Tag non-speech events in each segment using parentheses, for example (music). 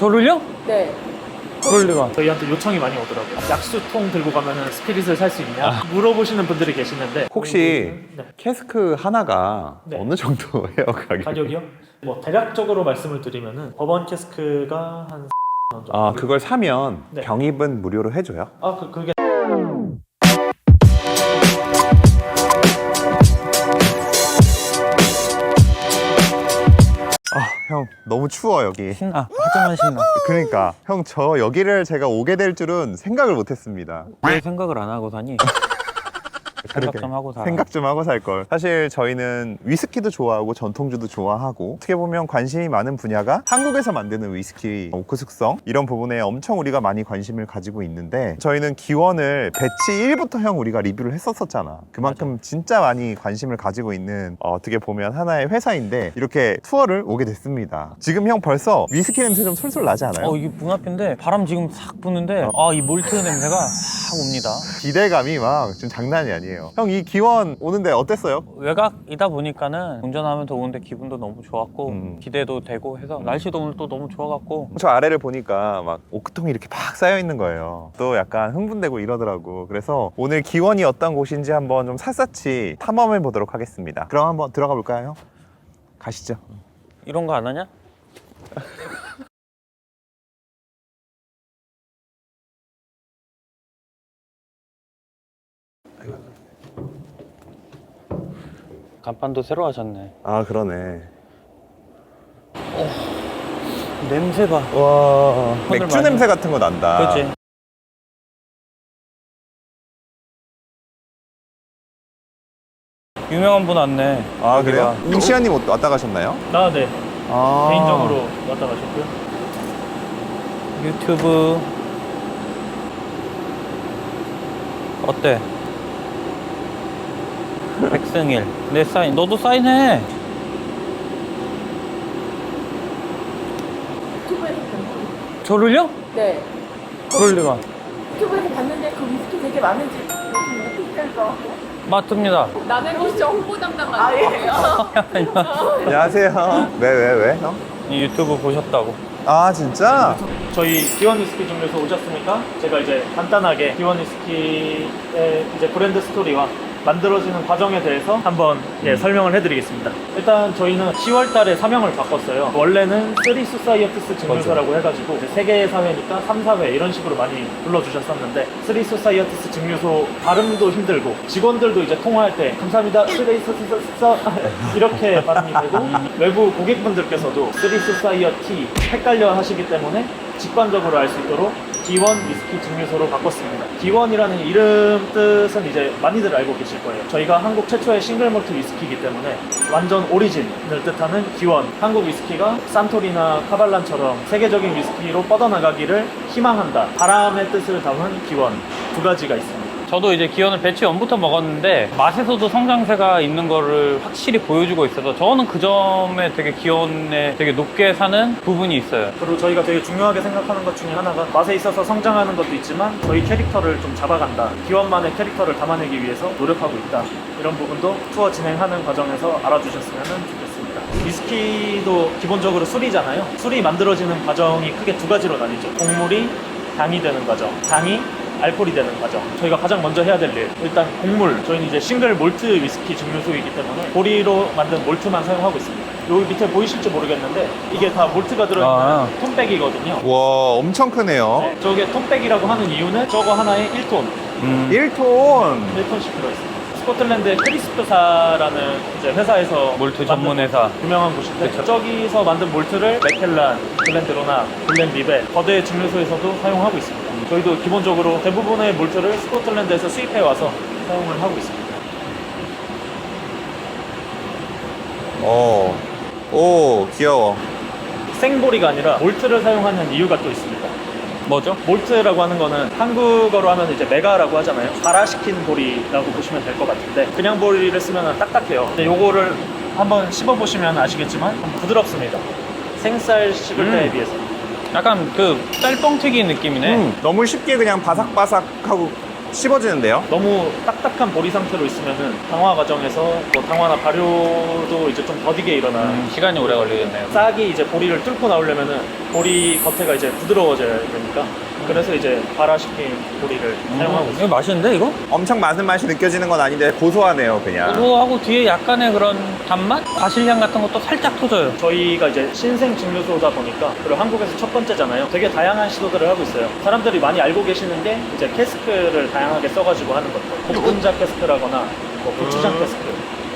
저를요? 네. 그럴 리가. 저희한테 요청이 많이 오더라고요. 약수통 들고 가면 스피릿을 살 수 있냐? 물어보시는 분들이 계시는데 혹시 네. 캐스크 하나가 네. 어느 정도예요 가격? 가격이요? 뭐 대략적으로 말씀을 드리면은 버번 캐스크가 한 정도. 아 그걸 사면 네. 병입은 무료로 해줘요? 아, 그, 그게 너무 추워 여기. 신나. 하지만 신나. 그러니까 형 저 여기를 제가 오게 될 줄은 생각을 못했습니다. 왜 생각을 안 하고 사니? (laughs) 생각 좀 하고 살아. 생각 좀 하고 살 걸. 사실 저희는 위스키도 좋아하고 전통주도 좋아하고 어떻게 보면 관심이 많은 분야가 한국에서 만드는 위스키 오크 숙성 이런 부분에 엄청 우리가 많이 관심을 가지고 있는데 저희는 기원을 배치 1부터 형 우리가 리뷰를 했었었잖아. 그만큼 진짜 많이 관심을 가지고 있는 어, 어떻게 보면 하나의 회사인데 이렇게 투어를 오게 됐습니다. 지금 형 벌써 위스키 냄새 좀 솔솔 나지 않아요? 어, 이게 문 앞인데 바람 지금 싹 부는데 아, 이 몰트 냄새가 싹 옵니다. 기대감이 막 지금 장난이 아니에요. 형 이 기원 오는데 어땠어요? 외곽이다 보니까는 운전하면서 오는데 기분도 너무 좋았고 음. 기대도 되고 해서 날씨도 오늘 또 너무 좋아갖고 저 아래를 보니까 막 오크통이 이렇게 막 쌓여 있는 거예요. 또 약간 흥분되고 이러더라고. 그래서 오늘 기원이 어떤 곳인지 한번 좀 샅샅이 탐험해 보도록 하겠습니다. 그럼 한번 들어가 볼까요? 가시죠. 이런 거 안 하냐? (laughs) 간판도 새로 하셨네. 아 그러네. 냄새 봐. 와 맥주 많이- 냄새 같은 거 난다. 그렇지. 유명한 분 왔네. 아 그래요? 임시아님 왔다 가셨나요? 아, 네. 아. 개인적으로 왔다 가셨고요. 유튜브 어때? 백승일 내 사인 너도 사인해 유튜브에서 봤는데. 저를요? 네. 그럴 리가 유튜브에서 봤는데 그 위스키 되게 많은지 어떻게? 맞습니다 나는 혹시 홍보 담당 아니에요? (laughs) 안녕하세요. 왜 왜 왜, 형? 이 유튜브 보셨다고 아 진짜? 저희 기원 위스키 중에서 오셨으니까 제가 이제 간단하게 기원 위스키의 이제 브랜드 스토리와 만들어지는 과정에 대해서 한번 예, 설명을 해드리겠습니다. 일단 저희는 10월 달에 사명을 바꿨어요. 원래는 쓰리 소사이어티스 증류소라고 해가지고 이제 세 개의 사회니까 3, 4회 이런 식으로 많이 불러주셨었는데 쓰리 소사이어티스 증류소 발음도 힘들고 직원들도 이제 통화할 때 감사합니다 쓰리 소사이어티스 (laughs) 이렇게 발음이 되고 외부 고객분들께서도 쓰리 소사이어티 헷갈려 하시기 때문에 직관적으로 알 수 있도록 기원 위스키 증류소로 바꿨습니다. 기원이라는 이름 뜻은 이제 많이들 알고 계실 거예요. 저희가 한국 최초의 싱글 몰트 위스키이기 때문에 완전 오리진을 뜻하는 기원. 한국 위스키가 산토리나 카발란처럼 세계적인 위스키로 뻗어나가기를 희망한다. 바람의 뜻을 담은 기원. 두 가지가 있습니다. 저도 이제 기원을 배치 전부터 먹었는데 맛에서도 성장세가 있는 거를 확실히 보여주고 있어서 저는 그 점에 되게 기원에 되게 높게 사는 부분이 있어요 그리고 저희가 되게 중요하게 생각하는 것 중에 하나가 맛에 있어서 성장하는 것도 있지만 저희 캐릭터를 좀 잡아간다. 기원만의 캐릭터를 담아내기 위해서 노력하고 있다. 이런 부분도 투어 진행하는 과정에서 알아주셨으면 좋겠습니다. 위스키도 기본적으로 술이잖아요. 술이 만들어지는 과정이 크게 두 가지로 나뉘죠. 곡물이 당이 되는 과정, 당이 알코올이 되는 과정. 저희가 가장 먼저 해야 될 일. 일단 곡물. 저희는 이제 싱글 몰트 위스키 증류소이기 때문에 보리로 만든 몰트만 사용하고 있습니다. 여기 밑에 보이실지 모르겠는데 이게 다 몰트가 들어있는 아. 톤백이거든요. 와 엄청 크네요. 네, 저게 톤백이라고 하는 이유는 저거 하나에 1톤, 음. 1톤. 1톤씩 들어있습니다. 스코틀랜드의 크리스프사라는 이제 회사에서 몰트 만든 전문 회사 유명한 곳인데 그쵸. 저기서 만든 몰트를 맥켈란, 글렌드로나, 글렌리베 거대 증류소에서도 사용하고 있습니다. 저희도 기본적으로 대부분의 몰트를 스코틀랜드에서 수입해 와서 사용을 하고 있습니다. 어. 오 귀여워. 생보리가 아니라 몰트를 사용하는 이유가 또 있습니다. 뭐죠? 몰트라고 하는 거는 한국어로 하면 이제 메가라고 하잖아요. 발화시킨 보리라고 보시면 될 것 같은데 그냥 보리를 쓰면 딱딱해요. 근데 요거를 한번 씹어보시면 아시겠지만 좀 부드럽습니다. 생쌀 씹을 음. 때에 비해서. 약간 그 쌀뻥튀기 느낌이네 음, 너무 쉽게 그냥 바삭바삭하고 씹어지는데요? 너무 딱딱한 보리 상태로 있으면은 당화 과정에서 뭐 당화나 발효도 이제 좀 더디게 일어나. 음, 시간이 오래 걸리겠네요. 싹이 이제 보리를 뚫고 나오려면은 보리 겉에가 이제 부드러워져야 되니까 그래서 이제 발화시킨 보리를 사용하고 이거 있어요. 맛있는데 이거? 엄청 많은 맛이 느껴지는 건 아닌데 고소하네요, 그냥. 고소하고 뒤에 약간의 그런 단맛? 과실향 같은 것도 살짝 터져요. 저희가 이제 신생 증류소다 보니까 그리고 한국에서 첫 번째잖아요. 되게 다양한 시도들을 하고 있어요. 사람들이 많이 알고 계시는 게 이제 캐스크를 다양하게 써가지고 하는 것들. 볶음자 캐스크라거나 뭐 고추장 캐스크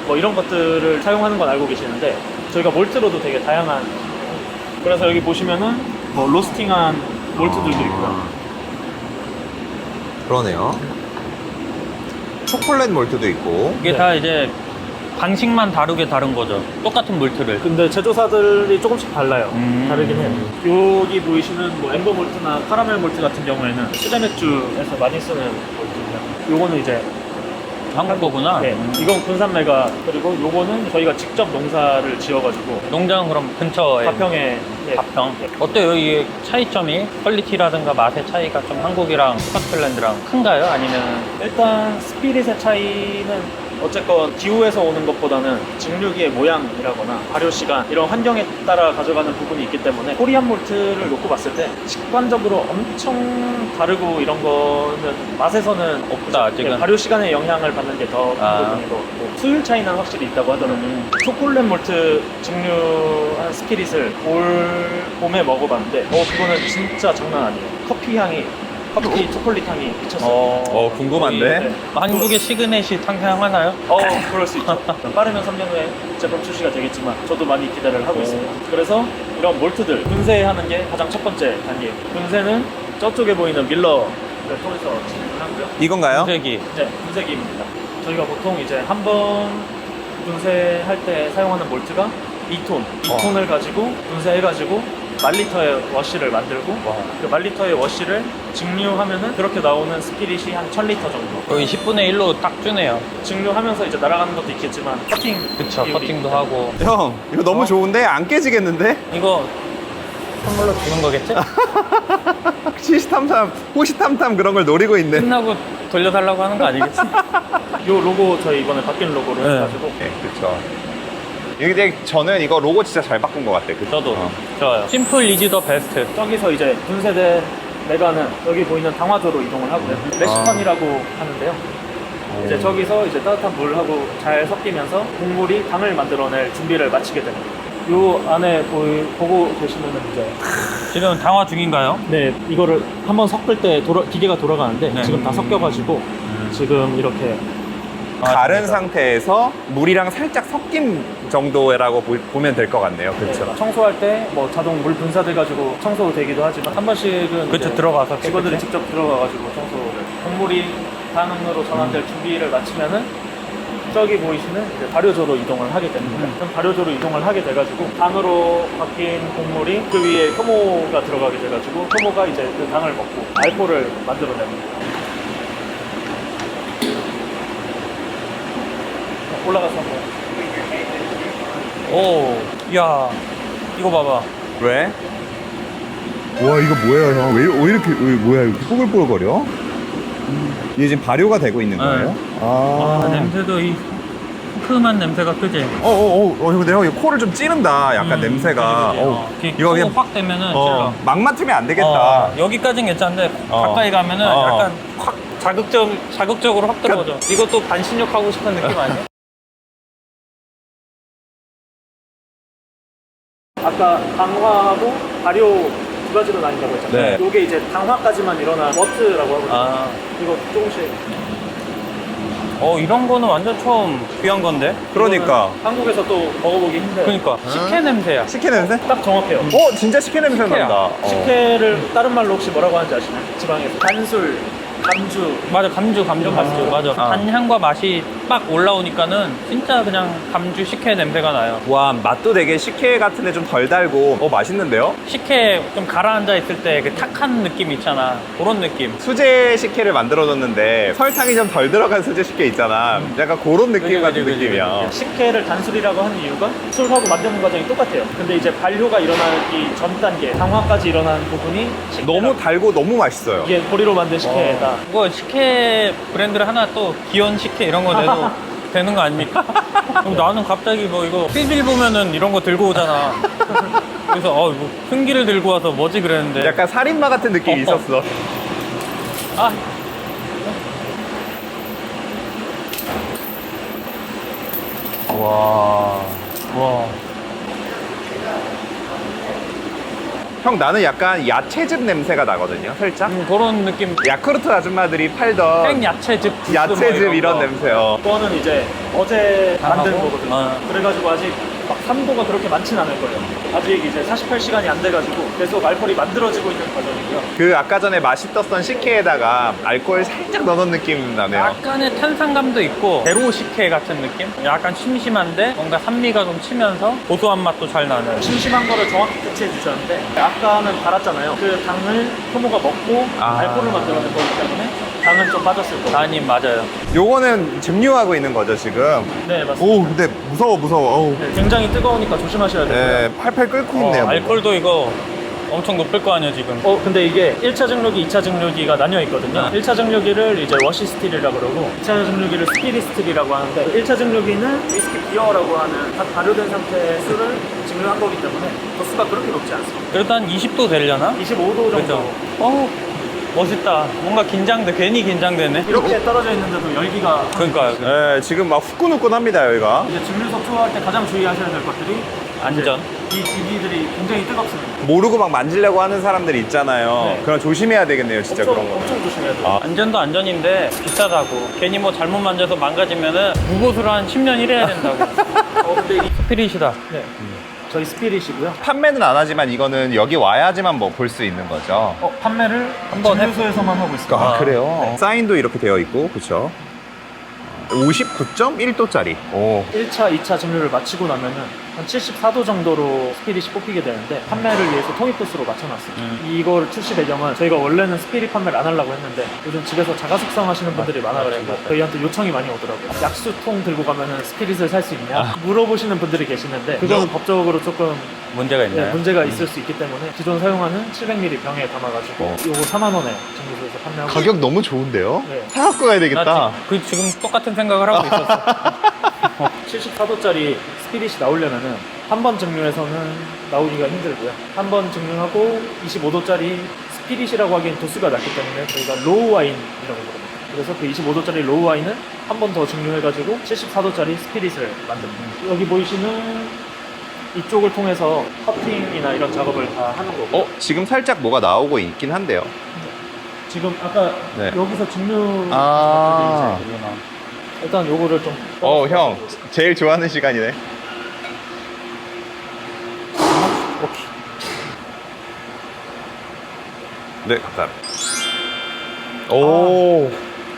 뭐 이런 것들을 사용하는 건 알고 계시는데 저희가 몰트로도 되게 다양한 그래서 여기 보시면은 뭐 로스팅한 몰트들도 있고요. 그러네요. 초콜릿 몰트도 있고. 이게 네. 다 이제 방식만 다르게 다른 거죠. 똑같은 몰트를. 근데 제조사들이 조금씩 달라요. 음. 다르긴 해요. 여기 보이시는 뭐 엠버 몰트나 카라멜 몰트 같은 경우에는 수제 맥주에서 많이 쓰는 몰트입니다. 요거는 이제 한국 거구나. 네, 음. 이건 군산매가 그리고 요거는 저희가 직접 농사를 지어가지고 농장은 그럼 근처에. 가평에 예, 가평. 어때요? 이게 차이점이 퀄리티라든가 맛의 차이가 좀 한국이랑 스코틀랜드랑 큰가요? 아니면 일단 스피릿의 차이는 어쨌건 기후에서 오는 것보다는 증류기의 모양이라거나 발효 시간 이런 환경에 따라 가져가는 부분이 있기 때문에 코리안 몰트를 놓고 봤을 때 직관적으로 엄청 다르고 이런 거는 맛에서는 없다, 아직은. 예, 발효 시간의 영향을 받는 게더큰 아. 부분인 것 같고 수율 차이는 확실히 있다고 하더라고요. 음. 초콜릿 몰트 증류한 스피릿을 올 봄에 먹어봤는데 어 그거는 진짜 장난 아니에요. 커피 향이 커피 초콜릿 향이 미쳤어요. 어, 궁금한데? 네. 한국의 시그넷이 탄생하나요? 어, 그럴 수 있죠. (laughs) 빠르면 3년 후에 제품 출시가 되겠지만 저도 많이 기대를 하고 있습니다. 그래서 이런 몰트들 분쇄하는 게 가장 첫 번째 단계. 분쇄는 저쪽에 보이는 밀러를 통해서 진행을 하고요. 이건가요? 색이. 네, 분쇄기입니다. 저희가 보통 이제 한 번 분쇄할 때 사용하는 몰트가 2톤, 2톤을 가지고 분쇄해가지고 말리터의 워시를 만들고 그 말리터의 워시를 증류하면은 그렇게 나오는 스피릿이 한 1000리터 정도. 거의 10분의 1로 딱 주네요. 증류하면서 이제 날아가는 것도 있겠지만 커팅 그쵸. 비율이 커팅도. 하고. 형, 이거 너무 어? 좋은데? 안 깨지겠는데? 이거 선물로 주는 거겠지? (laughs) 시시탐탐, 호시탐탐 그런 걸 노리고 있네. 끝나고 돌려달라고 하는 거 아니겠지? (laughs) 요 로고 저희 이번에 바뀐 로고를 네. 해가지고 네, 그쵸. 근데 저는 이거 로고 진짜 잘 바꾼 것 같아요. 그- 저도. 어. 좋아요. 심플 이지 더 베스트. 저기서 이제 분쇄된 메가는 여기 보이는 당화조로 이동을 하고요. 레시판이라고 하는데요. 이제 저기서 이제 따뜻한 물하고 잘 섞이면서 곡물이 당을 만들어낼 준비를 마치게 됩니다. 요 안에 보이, 보고 계시면은 이제 지금 당화 중인가요? 네 이거를 한번 섞을 때 돌아, 기계가 돌아가는데 네. 지금 다 섞여가지고 지금 이렇게 가른 상태에서 물이랑 살짝 섞인 정도라고 보, 보면 될 것 같네요. 그렇죠. 청소할 때 뭐 자동 물 분사돼 가지고 청소 되기도 하지만 한 번씩은 그쵸, 이제 들어가서 직원들이. 직접 들어가 가지고 청소를 곡물이 당으로 전환될 음. 준비를 마치면은 저기 보이시는 이제 발효조로 이동을 하게 됩니다. 음. 그럼 발효조로 이동을 하게 돼가지고 당으로 바뀐 곡물이 그 위에 효모가 들어가게 돼가지고 효모가 이제 그 당을 먹고 알코올을 만들어냅니다. 올라가서 한번 오, 야 이거 봐봐. 왜? 와 이거 뭐예요 형? 왜, 왜 이렇게 왜, 뭐야 이렇게 뽀글뽀글거려? 이게 지금 발효가 되고 있는 네. 거예요? 아, 아, 냄새도 이 큼한 냄새가 크지? 어어어 어, 근데 형 이거 코를 좀 찌른다 약간 음, 냄새가 그지, 그지. 어, 어, 이거 이거 그냥 확 되면은 어, 찔러. 막 맡으면 안 되겠다 어, 여기까지는 괜찮은데 어. 가까이 가면은 어. 약간 확 자극적 자극적으로 확 들어오죠. 이것도 반신욕 하고 싶은 느낌 아니야? 아까 당화하고 발효 두 가지로 나뉜다고 했잖아요. 네. 이게 이제 당화까지만 일어난 워트라고 하거든요. 아, 이거 조금씩. 어 이런 거는 완전 처음 귀한 건데. 그러니까 이거는 한국에서 또 먹어보기 힘들어요. 그러니까 식혜 냄새야. 식혜 냄새? 딱 정확해요. 어 진짜 식혜 냄새 식혜야. 난다 어. 식혜를 다른 말로 혹시 뭐라고 하는지 아시나요? 지방에서. 단술, 감주. 맞아 감주 감주 감주 맞아 아. 단향과 맛이 빡 올라오니까는 진짜 그냥 감주 식혜 냄새가 나요. 와 맛도 되게 식혜 같은데 좀 덜 달고 어 맛있는데요? 식혜 좀 가라앉아 있을 때 그 탁한 느낌 있잖아. 그런 느낌. 수제 식혜를 만들어줬는데 설탕이 좀 덜 들어간 수제 식혜 있잖아. 약간 그런 느낌 같은 느낌이야. 식혜를 단술이라고 하는 이유가 술하고 만드는 과정이 똑같아요. 근데 이제 발효가 일어나기 전 단계, 당화까지 일어나는 부분이 식혜라고. 너무 달고 너무 맛있어요. 이게 보리로 만든 식혜에다 이거 식혜 브랜드를 하나 또 기원 식혜 이런 거 내도 되는 거 아닙니까? 그럼 나는 갑자기 뭐 이거 필빌 보면은 이런 거 들고 오잖아. 그래서 어 이거 흉기를 들고 와서 뭐지 그랬는데 약간 살인마 같은 느낌이 어, 어. 있었어. 아 와. 와. 형 나는 약간 야채즙 냄새가 나거든요. 살짝. 음, 그런 느낌 야쿠르트 아줌마들이 팔던 생야채즙 주스 뭐 야채즙 이런 이런 거. 냄새요. 그거는 이제 어제 다 만든 하고? 거거든요. 어. 그래가지고 아직 막 산도가 그렇게 많진 않을 거예요. 아직 이제 48시간이 안 돼가지고 계속 알코올이 만들어지고 있는 과정이고요. 그 아까 전에 맛있었던 식혜에다가 알코올 살짝 넣어놓은 느낌 나네요. 약간의 탄산감도 있고 제로 식혜 같은 느낌? 약간 심심한데 뭔가 산미가 좀 치면서 고소한 맛도 잘 나는 심심한 거를 정확히 캐치해 주셨는데 아까는 달았잖아요. 그 당을 효모가 먹고 아. 알코올을 만들어낸 거기 때문에 당은 좀 빠졌을 거예요. 아님 맞아요 요거는 증류하고 있는 거죠 지금. 네 맞습니다. 오 근데 무서워 무서워. 어우. 네, 굉장히 뜨거우니까 조심하셔야 되고요. 네, 팔팔 끓고 있네요. 어, 알콜도 이거 엄청 높을 거 아니야 지금 어 근데 이게 1차 증류기, 2차 증류기가 나뉘어 있거든요. 네. 1차 증류기를 이제 워시 스틸이라고 그러고 2차 증류기를 스피리 스틸이라고 하는데 1차 증류기는 위스키 비어라고 하는 다 발효된 상태의 술을 증류한 거기 때문에 도수가 그렇게 높지 않습니다. 그래도 한 20도 되려나? 25도 정도. 그죠? 어우 멋있다 뭔가 긴장돼 괜히 긴장되네 이렇게 떨어져 있는데도 열기가 그러니까요 네, 지금 막 후끈후끈합니다 여기가. 이제 증류 속초할 때 가장 주의하셔야 될 것들이 안전 이 기기들이 굉장히 뜨겁습니다. 모르고 막 만지려고 하는 사람들 있잖아요. 네. 그럼 조심해야 되겠네요, 진짜 엄청, 그런 거. 엄청 조심해야 돼요. 아. 안전도 안전인데 비싸다고 괜히 뭐 잘못 만져서 망가지면은 무보수로 한 10년 일해야 된다고 (laughs) 어, 근데 이, 스피릿이다 네. 저희 스피릿이고요. 판매는 안 하지만 이거는 여기 와야지만 뭐 볼 수 있는 거죠. 어, 판매를 한번 해- 증류소에서만 하고 있습니다. 아, 아, 그래요? 사인도 이렇게 되어 있고, 그쵸? 59.1도짜리. 오. 1차, 2차 증류를 마치고 나면은 한 74도 정도로 스피릿이 뽑히게 되는데 판매를 위해서 통입 도수로 맞춰놨어요. 음. 이걸 출시 배경은 저희가 원래는 스피릿 판매를 안 하려고 했는데 요즘 집에서 자가 숙성하시는 분들이 많아가지고 저희한테 요청이 많이 오더라고요. 약수통 들고 가면은 스피릿을 살 수 있냐 물어보시는 분들이 계시는데 그거는 법적으로 조금 문제가 네, 있나요? 문제가 있을 수 있기 때문에 기존 사용하는 700ml 병에 담아가지고 어. 요거 4만 원에 증류소에서 판매하고 가격 너무 좋은데요? 네. 사갖고 가야 나 되겠다. 지, 그 지금 똑같은 생각을 하고 있었어 (laughs) 74도짜리 스피릿이 나오려면은 한 번 증류해서는 나오기가 힘들고요. 한 번 증류하고 25도짜리 스피릿이라고 하기엔 도수가 낮기 때문에 저희가 로우 와인이라고 부릅니다. 그래서 그 25도짜리 로우 와인을 한번 더 증류해가지고 74도짜리 스피릿을 만듭니다. 여기 보이시는 이쪽을 통해서 커팅이나 이런 작업을 다 하는 거고 어, 지금 살짝 뭐가 나오고 있긴 한데요. 지금 아까 네. 여기서 증류 아. 일단 요거를 좀 어, 형. 제일 좋아하는 시간이네. 네, 감사합니다. 오.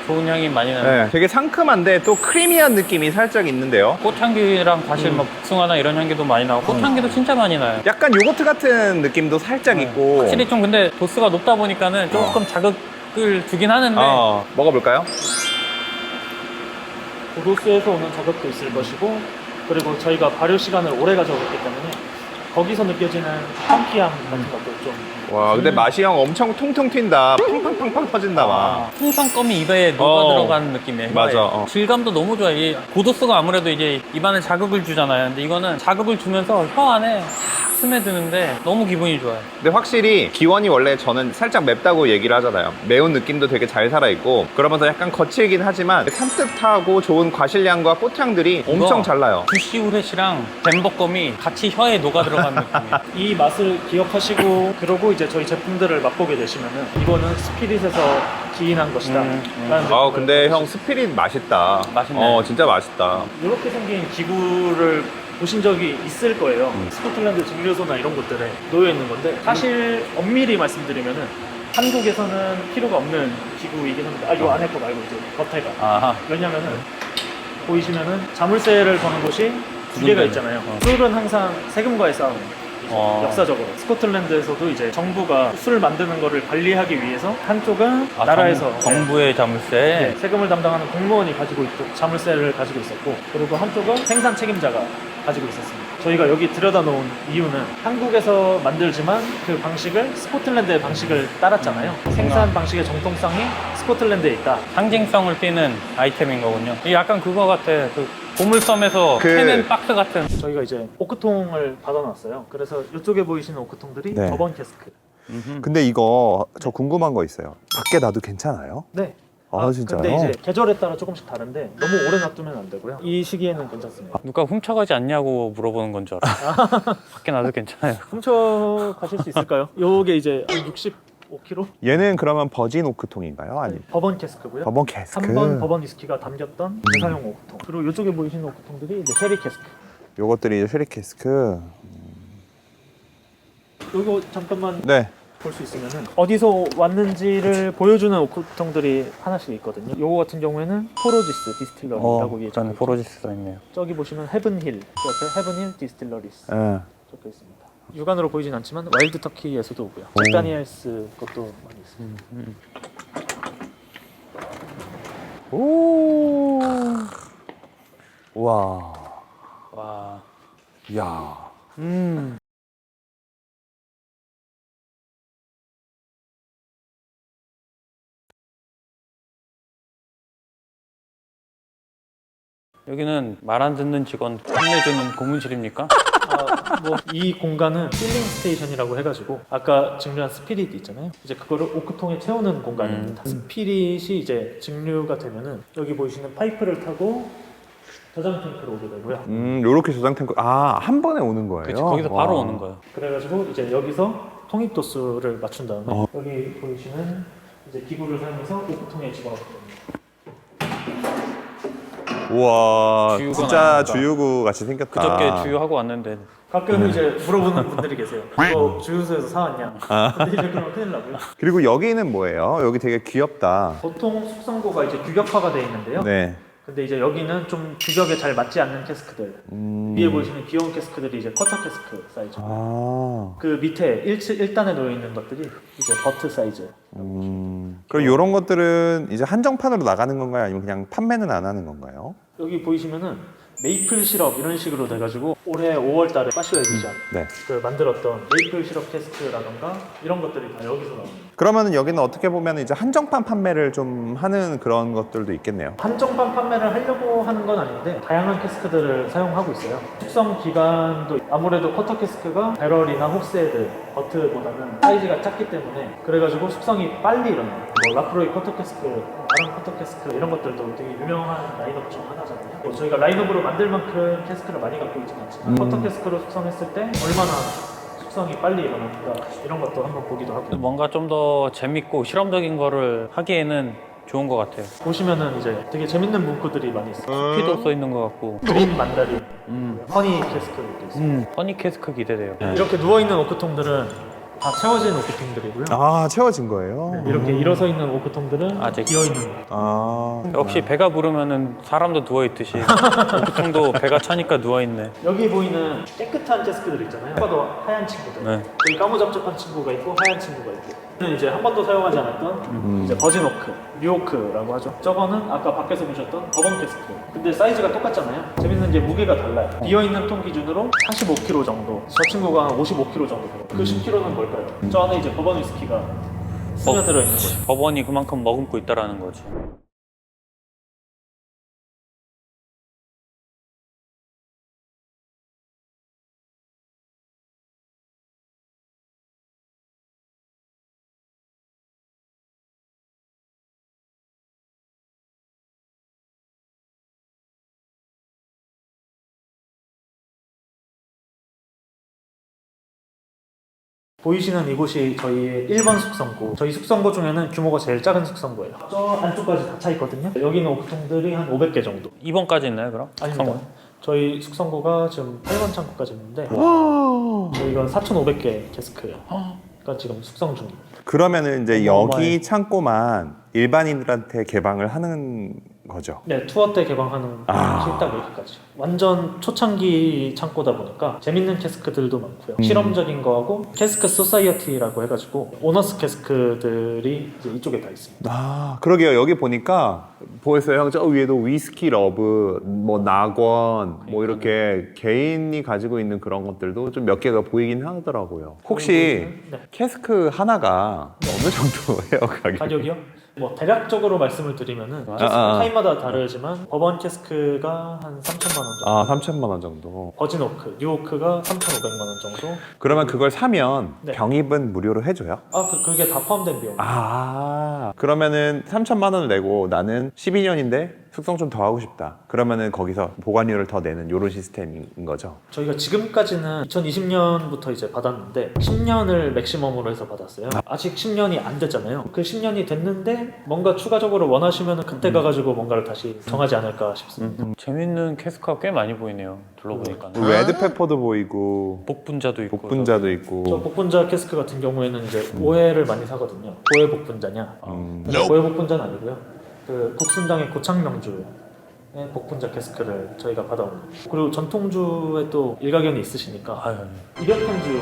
좋은 향이 많이 나요 네, 되게 상큼한데 또 크리미한 느낌이 살짝 있는데요. 꽃향기랑 사실 뭐 복숭아나 이런 향기도 많이 나고 꽃향기도 진짜 많이 나요 약간 요거트 같은 느낌도 살짝 있고. 확실히 좀 근데 도수가 높다 보니까는 조금 자극을 주긴 하는데 어, 먹어볼까요? 고도수에서 오는 자극도 있을 것이고 그리고 저희가 발효 시간을 오래 가져왔기 때문에 거기서 느껴지는 상쾌함 같은 것도 좀 와, 근데 맛이 형 엄청 통통 튄다. 팡팡팡팡 터진다, 막. 풍선 껌이 입에 녹아 어. 들어가는 느낌이에요. 맞아, 혀에. 어. 질감도 너무 좋아. 이 고도수가 아무래도 이제 입안에 자극을 주잖아요. 근데 이거는 자극을 주면서 혀 안에 싹 스며드는데 너무 기분이 좋아요. 근데 확실히 기원이 원래 저는 살짝 맵다고 얘기를 하잖아요. 매운 느낌도 되게 잘 살아있고, 그러면서 약간 거칠긴 하지만 산뜻하고 좋은 과실향과 꽃향들이 엄청 잘 나요. 주시 우렛이랑 뱀버껌이 같이 혀에 녹아 들어가는 (laughs) 느낌이에요. 이 맛을 기억하시고 그러고 이제 저희 제품들을 맛보게 되시면은 이거는 스피릿에서 기인한 것이다. 음, 음. 라는 아, 근데 형 스피릿 맛있다. 맛있네. 어, 진짜 맛있다. 이렇게 생긴 기구를 보신 적이 있을 거예요. 음. 스코틀랜드 증류소나 이런 곳들에 놓여 있는 건데 사실 엄밀히 말씀드리면은 한국에서는 필요가 없는 기구이긴 합니다. 아, 이 안에 거 말고 이제 겉에가. 왜냐면은 보이시면은 자물쇠를 거는 곳이 두 개가 군데네. 있잖아요. 어. 술은 항상 세금과의 싸움. 어. 역사적으로 스코틀랜드에서도 이제 정부가 술 만드는 거를 관리하기 위해서 한쪽은 아, 나라에서 정, 정부의 자물쇠. 네, 세금을 담당하는 공무원이 가지고 있고 자물쇠를 가지고 있었고 그리고 한쪽은 생산 책임자가 가지고 있었습니다. 저희가 여기 들여다 놓은 이유는 한국에서 만들지만 그 방식을 스코틀랜드의 방식을 따랐잖아요. 생산 방식의 정통성이 스코틀랜드에 있다. 상징성을 띠는 아이템인 거군요. 이게 약간 그거 같아. 그 보물섬에서 그- 캐는 박스 같은. 저희가 이제 오크통을 받아놨어요. 그래서 이쪽에 보이시는 오크통들이 네. 버번 캐스크. 근데 이거 저 궁금한 거 있어요. 밖에 놔도 괜찮아요? 네. 아, 진짜요? 근데 이제 계절에 따라 조금씩 다른데 너무 오래 놔두면 안 되고요. 이 시기에는 괜찮습니다. 누가 훔쳐가지 않냐고 물어보는 건 줄 알아. (laughs) 밖에 놔도 괜찮아요. 훔쳐 가실 수 있을까요? 요게 이제 65kg 얘는 그러면 버진 오크통인가요? 아니 버번 캐스크고요. 버번 캐스크. 3번 버번 위스키가 담겼던 대사용 오크통. 그리고 이쪽에 보이시는 오크통들이 이제 쉐리 캐스크. 요것들이 이제 쉐리 캐스크. 요거 잠깐만 네. 볼 수 있으면은 어디서 왔는지를 보여주는 오크통들이 하나씩 있거든요. 요거 같은 경우에는 포로지스 디스틸러리라고 어, 있죠. 포로지스 써 있네요. 저기 보시면 헤븐힐 옆에 헤븐힐 디스틸러리스 예. 적혀 있습니다. 육안으로 보이진 않지만 와일드 터키에서도 오고요. 오. 잭 다니엘스 것도 많이 있습니다. 오. 와. 와. 야. 음. 여기는 말 안 듣는 직원 혼내주는 고문실입니까? (laughs) 아, 뭐이 공간은 필링 스테이션이라고 해가지고 아까 증류한 스피릿 있잖아요. 이제 그거를 오크통에 채우는 공간입니다. 음. 스피릿이 이제 증류가 되면은 여기 보이시는 파이프를 타고 저장 탱크로 오게 되고요. 음, 요렇게 저장 탱크. 아, 한 번에 오는 거예요. 그치, 거기서 바로 와. 오는 거야. 그래가지고 이제 여기서 통입 도수를 맞춘 다음에 어. 여기 보이시는 이제 기구를 사용해서 오크통에 집어넣거든요. 우와, 진짜? 주유구 같이 생겼다. 그저께 주유하고 왔는데 가끔 이제 물어보는 분들이 계세요. (laughs) 이거 주유소에서 사왔냐? 근데 이제 그러면 큰일 나고요. 그리고 여기는 뭐예요? 여기 되게 귀엽다. 보통 숙성고가 이제 규격화가 되어 있는데요. 네. 근데 이제 여기는 좀 규격에 잘 맞지 않는 캐스크들 음. 위에 보이시는 귀여운 캐스크들이 이제 쿼터 캐스크 사이즈 아. 그 밑에 1, 1단에 놓여 있는 것들이 이제 버트 사이즈 음. 그럼 이런 것들은 이제 한정판으로 나가는 건가요? 아니면 그냥 판매는 안 하는 건가요? 여기 보이시면은 메이플 시럽 이런 식으로 돼가지고 올해 5월 달에 파시오 에디션 네. 그 만들었던 메이플 시럽 캐스크라던가 이런 것들이 다 여기서 나옵니다 그러면은 여기는 어떻게 보면 이제 한정판 판매를 좀 하는 그런 것들도 있겠네요. 한정판 판매를 하려고 하는 건 아닌데 다양한 캐스크들을 사용하고 있어요. 숙성 기간도 아무래도 쿼터 캐스크가 배럴이나 홉스헤드 버트보다는 사이즈가 작기 때문에 그래가지고 숙성이 빨리 일어나요. 뭐 라프로이 쿼터 캐스크, 아랑 쿼터 캐스크 이런 것들도 되게 유명한 라인업 중 하나잖아요. 뭐 저희가 라인업으로 만들 만큼 캐스크를 많이 갖고 있지는 않지만 음. 쿼터 캐스크로 숙성했을 때 얼마나 숙성이 빨리 일어납니까? 이런 것도 한번 보기도 하고 뭔가 좀 더 재밌고 실험적인 거를 하기에는 좋은 것 같아요. 보시면은 이제 되게 재밌는 문구들이 많이 있어요. 피도 써 있는 것 같고. 그린 만다린, 음. 허니 캐스크도 있어요. 음. 허니 캐스크 기대돼요. 이렇게 누워 있는 오크통들은 다 채워진 오크통들이고요. 아, 채워진 거예요? 이렇게 일어서 있는 오크통들은 아직. 비어 있는. 아. 역시 배가 부르면은 사람도 누워 있듯이 보통도 (laughs) 배가 차니까 누워 있네. 여기 보이는 깨끗한 캐스크들 있잖아요. 봐도 하얀 친구들. 네. 여기 까무잡잡한 친구가 있고 하얀 친구가 있고. 는 이제 한 번도 사용하지 않았던 이제 버진 오크, 뉴오크라고 하죠. 저거는 아까 밖에서 보셨던 버번 캐스크. 근데 사이즈가 똑같잖아요. 재밌는 게 무게가 달라요. 비어 있는 통 기준으로 45kg 정도. 저 친구가 한 55kg 정도 돼요. 그 10kg는 뭘까요? 저 안에 이제 버번 위스키가 스며들어 있는 거죠. 법원이 그만큼 머금고 있다라는 거지. 보이시는 이곳이 저희의 1번 숙성고. 저희 숙성고 중에는 규모가 제일 작은 숙성고예요. 저 안쪽까지 다 차 있거든요. 여기는 오크통들이 한 500개 정도. 2번까지 있나요, 그럼? 아닙니다. 저희 숙성고가 지금 8번 창고까지 있는데 와. 저희가 4,500개 캐스크예요. 그러니까 지금 숙성 중입니다. 그러면은 이제 어마어마해. 여기 창고만 일반인들한테 개방을 하는 거죠. 네, 투어 때 개방하는 아. 딱 여기까지. 완전 초창기 창고다 보니까 재밌는 캐스크들도 많고요. 음. 실험적인 거하고 캐스크 소사이어티라고 해가지고 오너스 캐스크들이 이제 이쪽에 다 있습니다. 아, 그러게요. 여기 보니까 보였어요. 형, 저 위에도 위스키 러브, 뭐 낙원, 뭐 이렇게 개인이 가지고 있는 그런 것들도 좀 몇 개가 보이긴 하더라고요. 혹시 네. 캐스크 하나가 어느 정도예요, 가격? (laughs) 가격이요? 뭐 대략적으로 말씀을 드리면은 캐스크 아, 아. 타입마다 다르지만 버번 캐스크가 한 3천만 원 정도. 아, 3천만 원 정도. 버진오크, 뉴오크가 3,500만 원 정도. 그러면 그걸 사면 네. 병입은 무료로 해줘요? 아, 그, 그게 다 포함된 비용. 아, 그러면은 3천만 원을 내고 나는 12년인데 숙성 좀 더 하고 싶다. 그러면은 거기서 보관료를 더 내는 이런 시스템인 거죠. 저희가 지금까지는 2020년부터 이제 받았는데 10년을 맥시멈으로 해서 받았어요. 아직 10년이 안 됐잖아요. 그 10년이 됐는데 뭔가 추가적으로 원하시면 그때 가가지고 뭔가를 다시 정하지 않을까 싶습니다. 음, 재밌는 캐스크가 꽤 많이 보이네요. 둘러보니까. 레드페퍼도 보이고 복분자도 있고. 복분자도 저 있고. 복분자 캐스크 같은 경우에는 이제 오해를 많이 사거든요. 고해 복분자냐? 음. 근데 고해 복분자는 아니고요. 그 국순당의 고창명주 의 복분자 캐스크를 저희가 받아온 거예요. 그리고 전통주에 또 일가견이 있으시니까 아유. 일협현주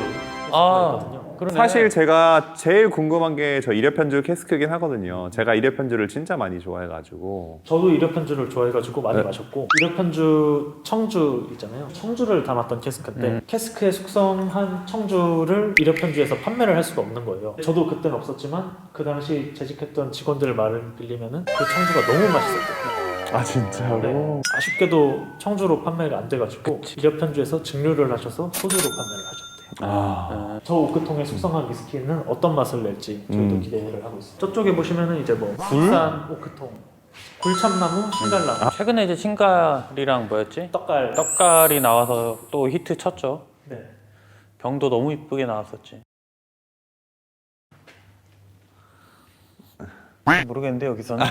아, 있거든요. 그러네. 사실 제가 제일 궁금한 게저 이래편주 캐스크긴 하거든요. 제가 이래편주를 진짜 많이 좋아해가지고. 저도 일협현주를 좋아해가지고 많이 네. 마셨고 일협현주 청주 있잖아요 청주를 담았던 캐스크인데 음. 캐스크에 숙성한 청주를 일협현주에서 판매를 할 수가 없는 거예요 저도 그때는 없었지만 그 당시 재직했던 직원들 말을 빌리면은 그 청주가 너무 맛있었대요 아 진짜로? 네. 아쉽게도 청주로 판매가 안 돼가지고 일협현주에서 증류를 하셔서 소주로 판매를 하셨대요 아, 저 오크통에 숙성한 위스키는 어떤 맛을 낼지 저희도 음. 기대를 하고 있어요 저쪽에 보시면은 이제 뭐 국산 오크통 굴참나무, 신갈나무 최근에 이제 신갈이랑 뭐였지? 떡갈 떡갈이 나와서 또 히트 쳤죠. 네. 병도 너무 이쁘게 나왔었지. 모르겠는데 여기서는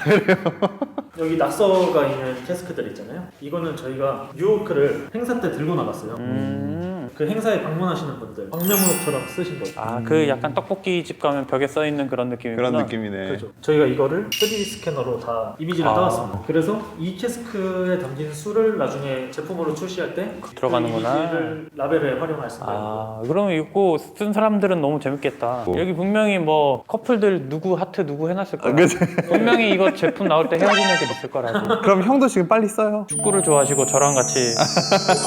여기 낙서가 있는 캐스크들 있잖아요. 이거는 저희가 뉴요크를 행사 때 들고 나갔어요. 음. 그 행사에 방문하시는 분들 방명록처럼 쓰신 거죠. 아 그 약간 떡볶이 집 가면 벽에 써 있는 그런 느낌이구나. 그런 느낌이네. 그렇죠. 저희가 이거를 3D 스캐너로 다 이미지를 아. 따왔습니다. 그래서 이 캐스크에 담긴 술을 나중에 제품으로 출시할 때 들어가는구나. 그 이미지를 라벨에 활용할 수가 있는. 아 그러면 이거 쓴 사람들은 너무 재밌겠다. 뭐. 여기 분명히 뭐 커플들 누구 하트 누구 해놨을 거야. 아, 그치? 분명히 이거 제품 나올 때 헤어진 애들 있을 거라고. (laughs) 그럼 형도 지금 빨리 써요. 축구를 좋아하시고 저랑 같이 (laughs)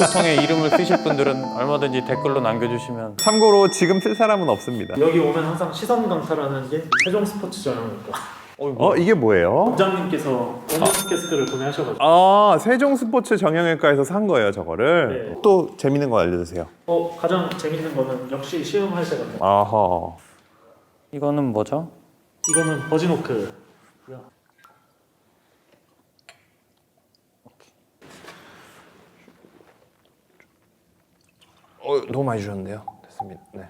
오크통에 이름을 쓰실 분들은 얼마 든지 댓글로 남겨주시면 참고로 지금 쓸 사람은 없습니다. 여기 오면 항상 시선 강타라는 게 세종 스포츠 전용이고 어 이게 뭐예요? 부장님께서 오너스 캐스크를 구매하셔가지고 아 세종 스포츠 정형외과에서 산 거예요 저거를. 네. 또 재밌는 거 알려주세요. 어 가장 재밌는 거는 역시 시음할 때 같아요. 아하. 이거는 뭐죠? 이거는 버진오크. 어 너무 많이 주셨는데요. 됐습니다. 네.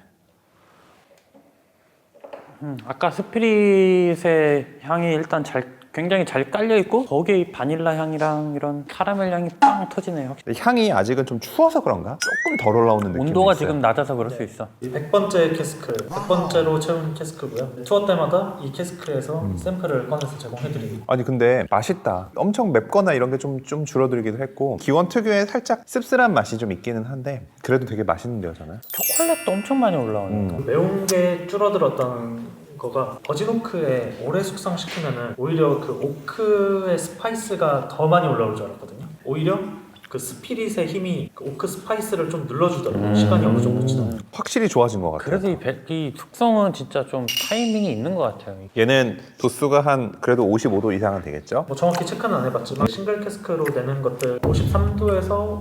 음, 아까 스피릿의 향이 일단 잘 굉장히 잘 깔려 있고 거기에 이 바닐라 향이랑 이런 카라멜 향이 빵 터지네요. 근데 향이 아직은 좀 추워서 그런가? 조금 덜 올라오는 느낌이 온도가 있어요. 지금 낮아서 그럴 수 있어. 100번째 캐스크, 100번째로 채운 캐스크고요. 투어 때마다 이 캐스크에서 샘플을 꺼내서 제공해드립니다. 아니 근데 맛있다. 엄청 맵거나 이런 게 좀 좀 줄어들기도 했고 기원 특유의 살짝 씁쓸한 맛이 좀 있기는 한데 그래도 되게 맛있는데요 저는. 초콜릿도 엄청 많이 올라오네. 음. 매운 게 줄어들었다는 거가 버진오크에 오래 숙성시키면은 오히려 그 오크의 스파이스가 더 많이 올라올 줄 알았거든요. 오히려 그 스피릿의 힘이 그 오크 스파이스를 좀 눌러주더라고요. 시간이 어느 정도 지나면. 확실히 좋아진 것 같아요. 그래도 이, 배- 이 숙성은 진짜 좀 타이밍이 있는 것 같아요. 얘는 도수가 한 그래도 55도 이상은 되겠죠? 뭐 정확히 체크는 안 해봤지만 싱글 캐스크로 내는 것들 53도에서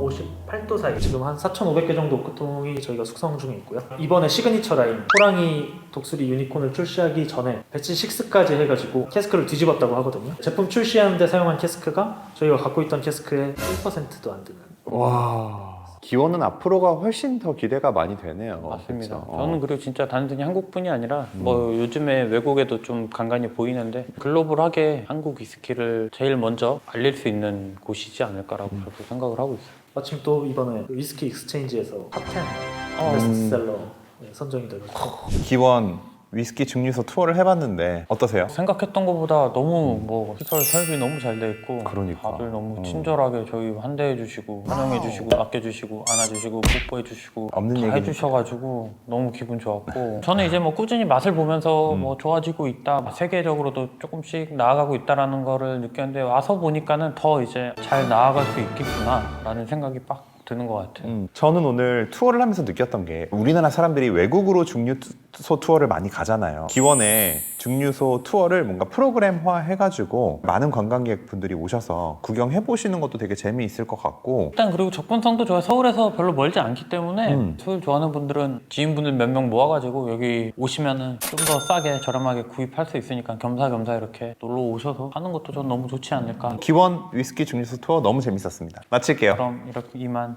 58도 사이 지금 한 4,500개 정도 오크통이 저희가 숙성 중에 있고요 이번에 시그니처 라인 호랑이 독수리 유니콘을 출시하기 전에 배치 6까지 해가지고 캐스크를 뒤집었다고 하거든요 제품 출시하는데 사용한 캐스크가 저희가 갖고 있던 캐스크의 1%도 안 되는 와. 기원은 앞으로가 훨씬 더 기대가 많이 되네요. 맞습니다. 그쵸? 저는 그리고 진짜 단순히 한국뿐이 아니라 뭐 요즘에 외국에도 좀 간간히 보이는데 글로벌하게 한국 위스키를 제일 먼저 알릴 수 있는 곳이지 않을까라고 저도 생각을 하고 있어요. 마침 또 이번에 그 위스키 익스체인지에서 탑10 어, 베스트셀러 네, 선정이 돼가지고 기원 위스키 증류소 투어를 해봤는데 어떠세요? 생각했던 것보다 너무 뭐 시설 설비 너무 잘 돼 있고 그러니까. 다들 너무 음. 친절하게 저희 환대해 주시고 환영해 주시고 아껴 주시고 안아 주시고 뽀뽀해 주시고 없는 다 얘기니까. 해 주셔가지고 너무 기분 좋았고 (laughs) 저는 이제 뭐 꾸준히 맛을 보면서 음. 뭐 좋아지고 있다 세계적으로도 조금씩 나아가고 있다라는 거를 느꼈는데 와서 보니까는 더 이제 잘 나아갈 수 있겠구나라는 생각이 빡 드는 것 같아요. 음, 저는 오늘 투어를 하면서 느꼈던 게 우리나라 사람들이 외국으로 증류 소 투어를 많이 가잖아요. 기원에 증류소 투어를 뭔가 프로그램화 해가지고 많은 관광객분들이 오셔서 구경해 보시는 것도 되게 재미있을 것 같고 일단 그리고 접근성도 좋아요. 서울에서 별로 멀지 않기 때문에 음. 술 좋아하는 분들은 지인분들 몇 명 모아가지고 여기 오시면은 좀 더 싸게 저렴하게 구입할 수 있으니까 겸사겸사 이렇게 놀러 오셔서 하는 것도 전 너무 좋지 않을까. 기원 위스키 증류소 투어 너무 재밌었습니다. 마칠게요. 그럼 이렇게 이만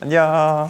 안녕.